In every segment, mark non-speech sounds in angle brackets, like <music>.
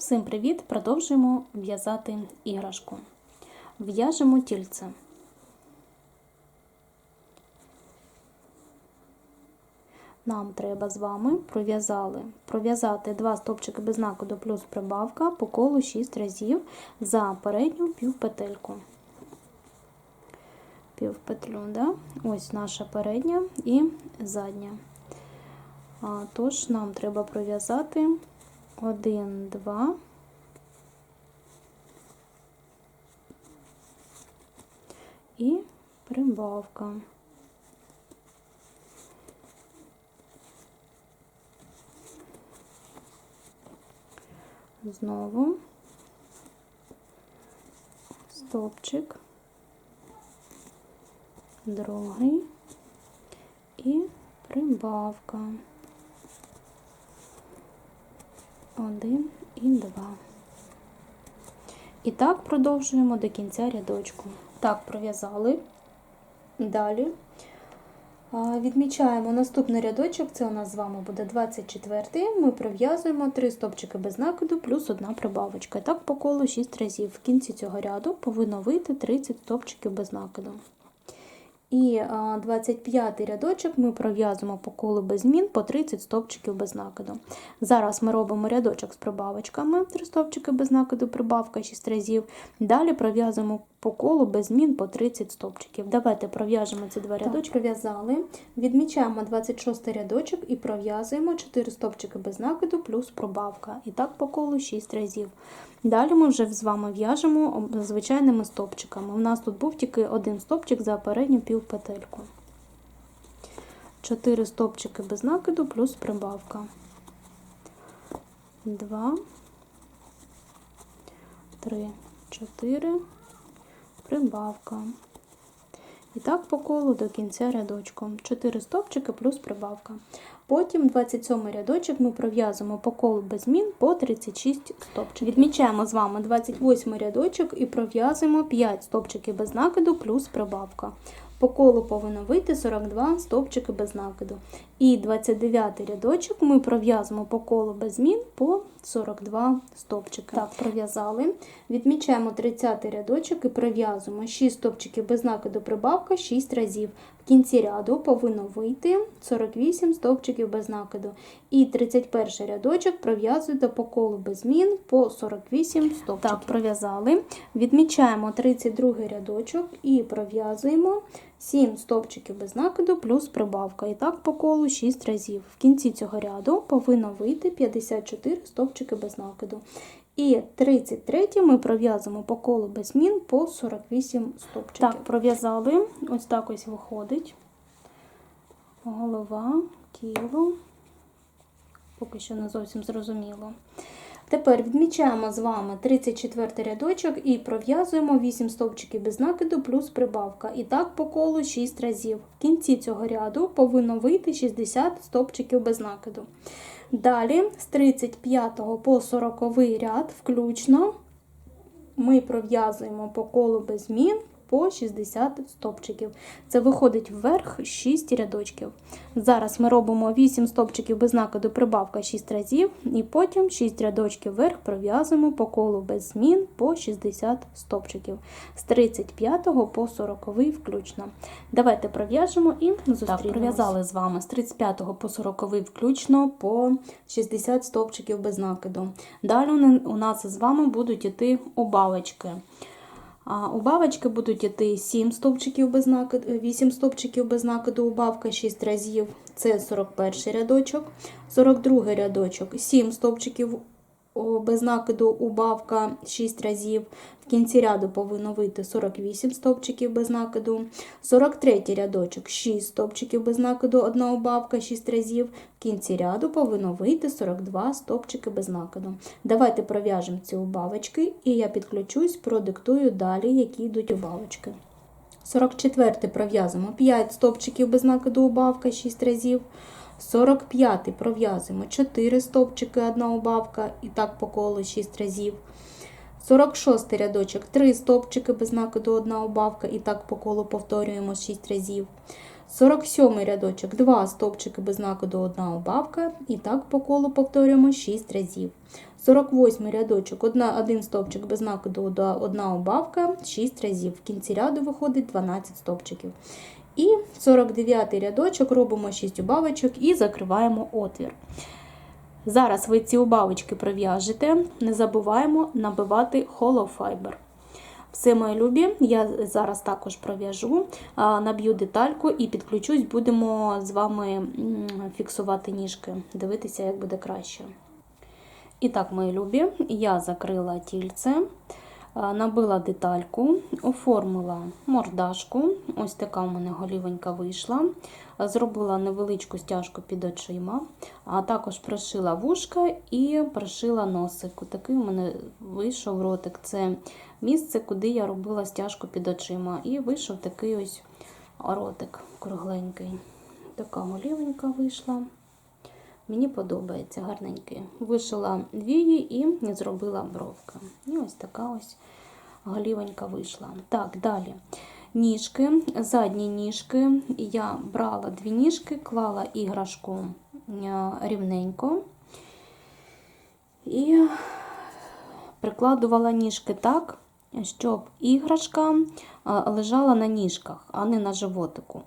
Всім привіт! Продовжуємо в'язати іграшку. В'яжемо тільце. Нам треба з вами пров'язали, пров'язати два стовпчики без накиду плюс прибавка по колу 6 разів за передню півпетельку. Півпетлю, да? ось наша передня і задня. Тож нам треба пров'язати 1, 2. І прибавка. Знову стовпчик, другий і прибавка. Один і два. І так продовжуємо до кінця рядочку. Так, пров'язали. Далі відмічаємо наступний рядочок, це у нас з вами буде 24 Ми пров'язуємо 3 стопчики без накиду плюс одна прибавочка. І так по колу 6 разів. В кінці цього ряду повинно вийти 30 стопчиків без накиду. І 25 рядочок ми пров'язуємо по колу без змін по 30 стовпчиків без накиду. Зараз ми робимо рядочок з прибавочками, 3 стовпчики без накиду, прибавка 6 разів. Далі пров'язуємо по колу без змін по 30 стовпчиків. Давайте пров'яжемо ці два рядочки. Пров'язали, відмічаємо 26 рядочок і пров'язуємо 4 стовпчики без накиду плюс пробавка. І так по колу 6 разів. Далі ми вже з вами в'яжемо звичайними стовпчиками. У нас тут був тільки один стовпчик за передню півпетельку. 4 стовпчики без накиду плюс прибавка. 2, 3, 4, прибавка. І так по колу до кінця рядочку. 4 стовпчики плюс прибавка. Потім 27 рядочок ми пров'язуємо по колу без змін по 36 стовпчиків. Відмічаємо з вами 28 рядочок і пров'язуємо 5 стовпчиків без накиду плюс прибавка. По колу повинно вийти 42 стовпчики без накиду. І 29 рядочок ми пров'язуємо по колу без змін по 42 стовпчики. Так, пров'язали. Відмічаємо 30 рядочок і пров'язуємо 6 стовпчиків без накиду прибавка 6 разів. Кінці ряду повинно вийти 48 стовпчиків без накиду. І 31 рядочок пров'язуєте по колу без змін по 48 стовпчиків. Так, пров'язали. Відмічаємо 32 рядочок і пров'язуємо 7 стовпчиків без накиду плюс прибавка. І так по колу 6 разів. В кінці цього ряду повинно вийти 54 стовпчики без накиду. І 33 ми пров'язуємо по колу без змін по 48 стопчиків. Так, пров'язали, ось так ось виходить. Голова, тіло. Поки що не зовсім зрозуміло. Тепер відмічаємо з вами 34 рядочок і пров'язуємо 8 стовпчиків без накиду плюс прибавка. І так по колу 6 разів. В кінці цього ряду повинно вийти 60 стовпчиків без накиду. Далі з 35 по 40 ряд включно ми пров'язуємо по колу без змін по 60 стопчиків. Це виходить вверх 6 рядочків. Зараз ми робимо 8 стопчиків без накиду прибавка 6 разів, і потім 6 рядочків вверх пров'язуємо по колу без змін по 60 стопчиків. З 35 по 40 включно. Давайте пров'яжемо і зустрінемось. Так, пров'язали з вами з 35 по 40 включно по 60 стопчиків без накиду. Далі у нас з вами будуть іти убавочки. А убавочки будуть йти 7 стовпчиків без накиду, 8 стовпчиків без накиду, убавка 6 разів. Це 41 рядочок, 42 рядочок, 7 стовпчиків без накиду, убавка 6 разів. В кінці ряду повинно вийти 48 стовпчиків без накиду, 43 рядочок, 6 стовпчиків без накиду, одна убавка 6 разів. В кінці ряду повинно вийти 42 стовпчики без накиду. Давайте пров'яжемо ці убавочки, і я підключусь, продиктую далі, які йдуть убавочки. 44 пров'язуємо 5 стовпчиків без накиду, убавка 6 разів. 45 пров'язуємо 4 стовпчики, одна убавка, і так по колу 6 разів. 46 рядочок 3 стовпчики без накиду, одна убавка, і так по колу повторюємо 6 разів. 47 рядочок 2 стовпчики без накиду 1 убавка. І так по колу повторюємо 6 разів. 48 рядочок 1 стовпчик без накиду 1 убавка 6 разів. В кінці ряду виходить 12 стовпчиків. І 49 рядочок робимо 6 убавочок і закриваємо отвір. Зараз ви ці убавочки пров'яжете, не забуваємо набивати холофайбер. Все, мої любі, я зараз також пров'яжу, наб'ю детальку і підключусь, будемо з вами фіксувати ніжки, дивитися, як буде краще. І так, мої любі, я закрила тільце, набила детальку, оформила мордашку. Ось така у мене голівонька вийшла. Зробила невеличку стяжку під очима, а також прошила вушка і прошила носик. Такий у мене вийшов ротик. Це місце, куди я робила стяжку під очима. І вийшов такий ось ротик кругленький. Така голівенька вийшла. Мені подобається гарненький. Вишила вії і зробила бровки. І ось така ось голівенька вийшла. Так, далі. Ніжки, задні ніжки. Я брала дві ніжки, клала іграшку рівненько і прикладувала ніжки так, щоб іграшка лежала на ніжках, а не на животику.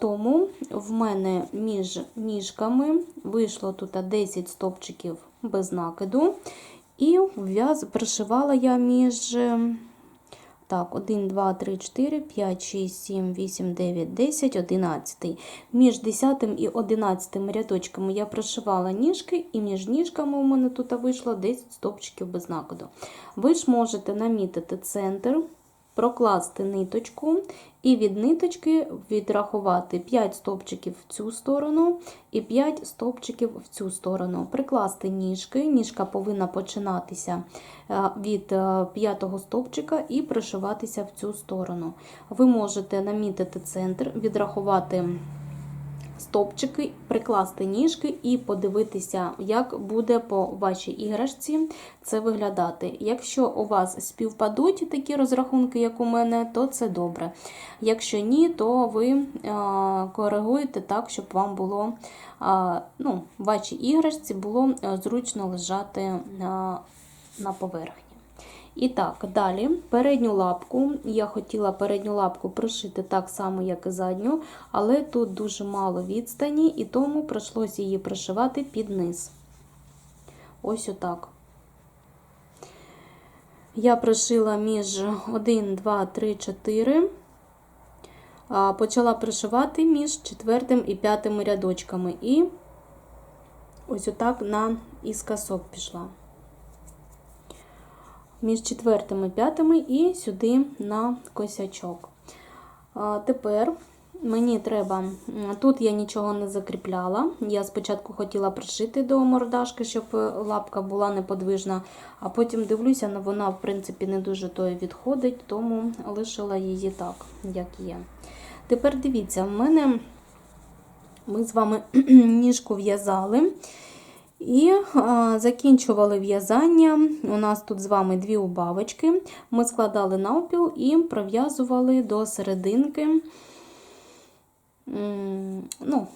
Тому в мене між ніжками вийшло тут 10 стопчиків без накиду, і пришивала я між так, 1, 2, 3, 4, 5, 6, 7, 8, 9, 10, 11. Між 10 і 11 рядочками я прошивала ніжки, і між ніжками у мене тут вийшло 10 стопчиків без накиду. Ви ж можете намітити центр, прокласти ниточку і від ниточки відрахувати 5 стовпчиків в цю сторону і 5 стовпчиків в цю сторону. Прикласти ніжки. Ніжка повинна починатися е, від 5 е, стовпчика і пришиватися в цю сторону. Ви можете намітити центр, відрахувати стопчики, прикласти ніжки і подивитися, як буде по вашій іграшці це виглядати. Якщо у вас співпадуть такі розрахунки, як у мене, то це добре. Якщо ні, то ви коригуєте так, щоб вам було ну, вашій іграшці було зручно лежати на поверхні. І так, далі передню лапку. Я хотіла передню лапку пришити так само, як і задню, але тут дуже мало відстані, і тому прийшлося її пришивати під низ. Ось отак. Я пришила між 1, 2, 3, 4, почала пришивати між четвертим і п'ятим рядочками, і ось отак на іскосок пішла між четвертим і п'ятими і сюди на косячок. Тепер мені треба, тут я нічого не закріпляла. Я спочатку хотіла пришити до мордашки, щоб лапка була неподвижна, а потім дивлюся, але вона, в принципі, не дуже тою відходить, тому лишила її так, як є. Тепер дивіться, в мене ми з вами <clears throat> ніжку в'язали. І а, закінчували в'язання. У нас тут з вами дві убавочки. Ми складали навпіл і пров'язували до серединки. Ну,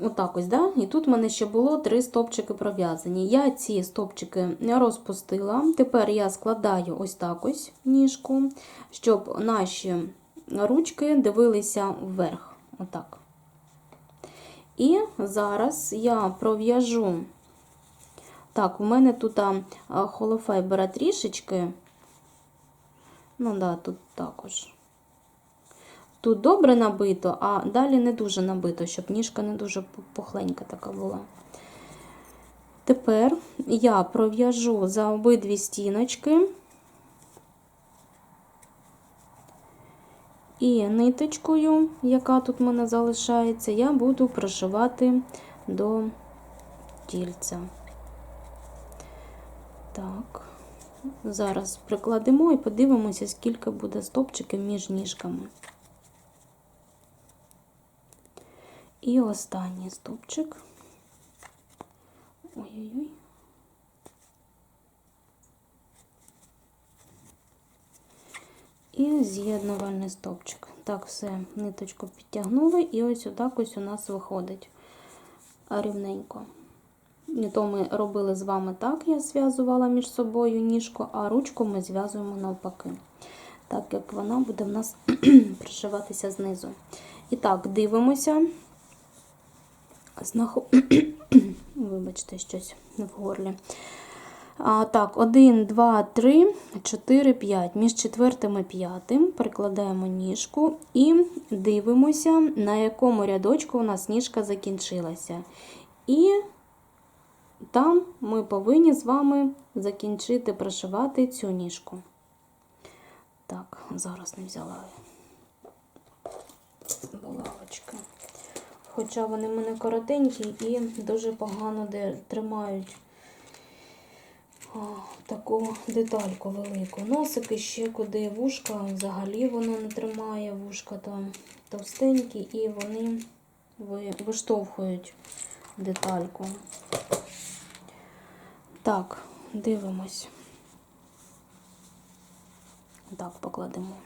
Отак ось, да? І тут в мене ще було три стопчики пров'язані. Я ці стопчики розпустила. Тепер я складаю ось так ось ніжку, щоб наші ручки дивилися вверх. Отак. І зараз я пров'яжу так, у мене тут холофайбера трішечки. Ну, да, тут також. Тут добре набито, а далі не дуже набито, щоб ніжка не дуже пухленька така була. Тепер я пров'яжу за обидві стіночки і ниточкою, яка тут в мене залишається, я буду прошивати до тільця. Так, зараз прикладемо і подивимося, скільки буде стопчиків між ніжками. І останній стопчик. Ой-ой-ой. І з'єднувальний стопчик. так все ниточку підтягнули, і ось отак ось у нас виходить рівненько. То ми робили з вами так, я зв'язувала між собою ніжку, а ручку ми зв'язуємо навпаки. Так як вона буде в нас <clears throat> пришиватися знизу. І так, дивимося. Знаху... <clears throat> Вибачте, щось в горлі. А, Так, 1, 2, 3, 4, 5. Між четвертим і п'ятим прикладаємо ніжку і дивимося, на якому рядочку у нас ніжка закінчилася. І там ми повинні з вами закінчити пришивати цю ніжку. Так, зараз не взяла булавочки. Хоча вони в мене коротенькі і дуже погано де тримають о, таку детальку велику. Носики ще куди вушка, взагалі воно не тримає, вушка там товстенькі, і вони виштовхують детальку. Так, дивимось. Так, покладемо.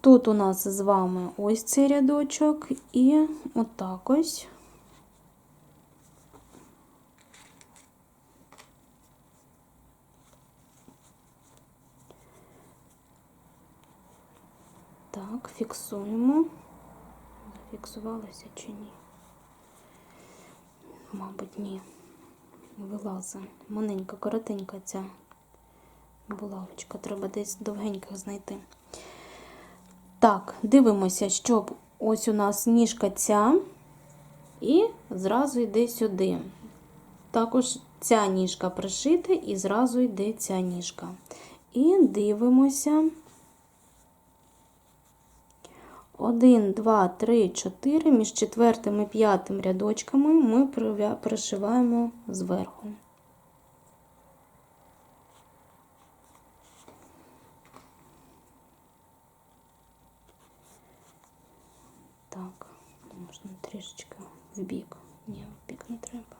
Тут у нас з вами ось цей рядочок, і отак ось. Так, фіксуємо. Зафіксувалося чи ні? Мабуть, ні. Вилазить. Маленька, коротенька ця булавочка. Треба десь довгенько знайти. Так, дивимося, щоб ось у нас ніжка ця, і зразу йде сюди. Також ця ніжка пришита, і зразу йде ця ніжка. І дивимося. 1, 2, 3, 4. Між четвертим і п'ятим рядочками ми пришиваємо зверху. Так, можна трішечки в бік. Ні, в бік не треба.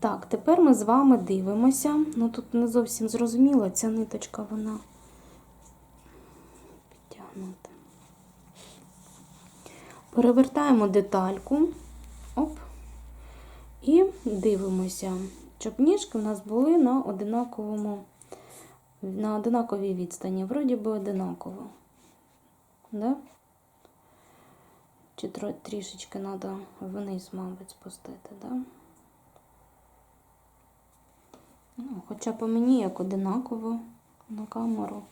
Так, тепер ми з вами дивимося. Ну тут не зовсім зрозуміло, ця ниточка вона Перевертаємо детальку. Оп. І дивимося, щоб ніжки у нас були на одинаковому, на одинаковій відстані. Вроді би одинаково. Да? Чи трішечки треба вниз, мабуть, спустити, да? Ну, хоча по мені як одинаково на камеру.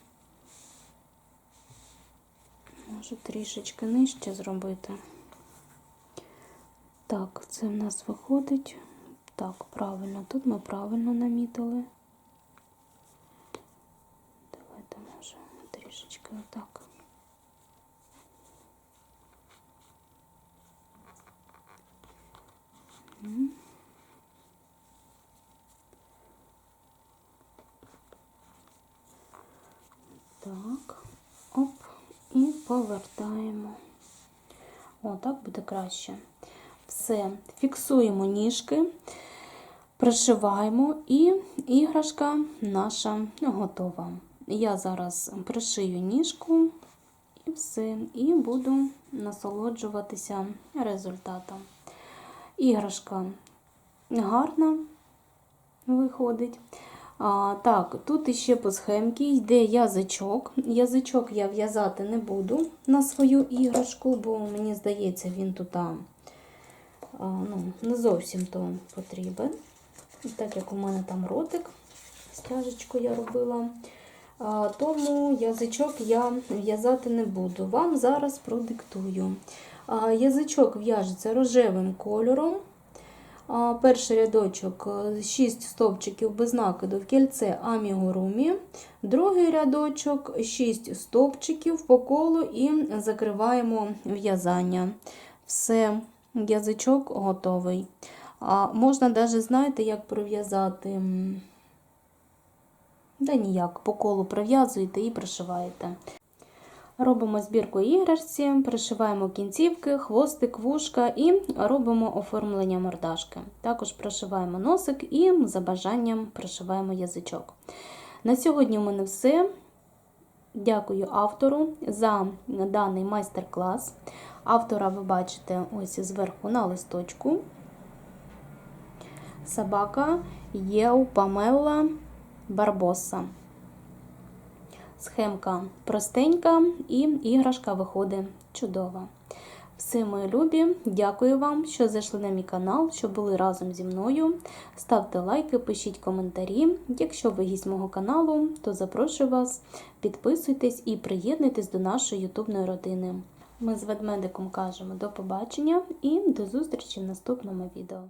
Можу трішечки нижче зробити. Так, це в нас виходить. Так, правильно, тут ми правильно намітили. Давайте, може, трішечки отак. М. Так, оп, і повертаємо. О, так буде краще. Все, фіксуємо ніжки, пришиваємо, і іграшка наша готова. Я зараз пришию ніжку і все, і буду насолоджуватися результатом. Іграшка гарна виходить. А, так, тут іще по схемці йде язичок. Язичок я в'язати не буду на свою іграшку, бо мені здається, він тут а, ну, не зовсім то потрібен. Так як у мене там ротик, стяжечку я робила. А, тому язичок я в'язати не буду. Вам зараз продиктую. А, язичок в'яжеться рожевим кольором. Перший рядочок 6 стовпчиків без накиду в кільце амігурумі. Другий рядочок 6 стовпчиків по колу і закриваємо в'язання. Все, язичок готовий. А Можна навіть, знаєте, як пров'язати. Да ніяк, по колу пров'язуєте і пришиваєте. Робимо збірку іграшці, пришиваємо кінцівки, хвостик, вушка і робимо оформлення мордашки. Також пришиваємо носик і за бажанням пришиваємо язичок. На сьогодні в мене все. Дякую автору за даний майстер-клас. Автора ви бачите ось зверху на листочку. Собака Єу Памела Барбоса. Схемка простенька і іграшка виходить чудова. Все, мої любі, дякую вам, що зайшли на мій канал, що були разом зі мною. Ставте лайки, пишіть коментарі. Якщо ви гість мого каналу, то запрошую вас, підписуйтесь і приєднуйтесь до нашої ютубної родини. Ми з ведмедиком кажемо до побачення і до зустрічі в наступному відео.